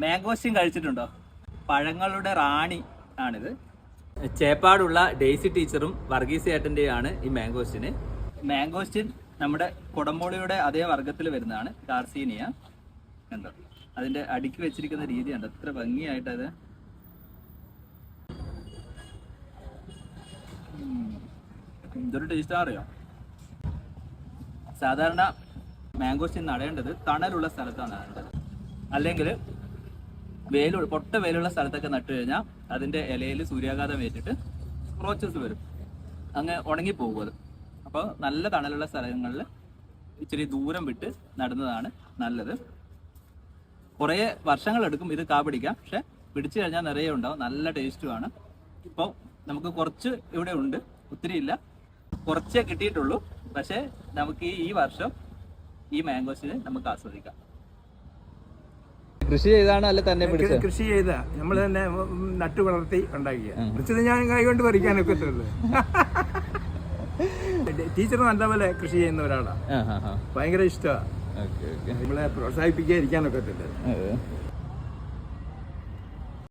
Mangosteen കഴിച്ചിട്ടുണ്ടോ? പഴങ്ങളുടെ റാണി ആണിത്. ചേപ്പാടുള്ള ഡെയ്സി ടീച്ചറും വർഗീസ് ഏട്ടന്റെയാണ് ഈ മാംഗോസ്റ്റിന് മാംഗോസ്റ്റിൻ നമ്മുടെ കുടമ്പോളിയുടെ അതേ വർഗത്തിൽ വരുന്നതാണ് കാർസീനിയ കണ്ടോ? അതിന്റെ അടുക്കി വെച്ചിരിക്കുന്ന രീതി കണ്ടോ? എത്ര അത്. എന്തൊരു ടേസ്റ്റ് അറിയാം? സാധാരണ മാംഗോസ്റ്റിൻ നടേണ്ടത് തണലുള്ള സ്ഥലത്താണ് അല്ലെങ്കിൽ വെയിലുള്ള പൊട്ട വേലുള്ള സ്ഥലത്തൊക്കെ നട്ടു കഴിഞ്ഞാൽ അതിന്റെ ഇലയിൽ സൂര്യാഘാതം ഏറ്റിട്ട് ക്രോച്ചസ് വരും. അങ്ങ് ഉണങ്ങിപ്പോകും അത്. അപ്പോൾ നല്ല തണലുള്ള സ്ഥലങ്ങളിൽ ഇച്ചിരി ദൂരം വിട്ട് നടുന്നതാണ് നല്ലത്. കുറേ വർഷങ്ങളെടുക്കും ഇത് കാ പിടിക്കാം പക്ഷെ പിടിച്ചു കഴിഞ്ഞാൽ നിറയെ ഉണ്ടാവും. നല്ല ടേസ്റ്റുമാണ് ഇപ്പോൾ നമുക്ക് കുറച്ച് ഇവിടെ ഉണ്ട്. ഒത്തിരി ഇല്ല. കുറച്ചേ കിട്ടിയിട്ടുള്ളൂ. പക്ഷേ നമുക്ക് ഈ വർഷം ഈ മാംഗോസിന് നമുക്ക് ആസ്വദിക്കാം. കൃഷി ചെയ്താണ് അല്ല തന്നെ കൃഷി ചെയ്ത നമ്മൾ തന്നെ നട്ടു വളർത്തി ഉണ്ടാക്കിയ. പിടിച്ചത് ഞാൻ കൈകൊണ്ട് പറിക്കാനൊക്കെ ഉള്ളൂ ടീച്ചർ നല്ലപോലെ കൃഷി ചെയ്യുന്ന ഒരാളാണ് ഭയങ്കര ഇഷ്ടമാണ് നമ്മളെ പ്രോത്സാഹിപ്പിക്കാതിരിക്കാനൊക്കെ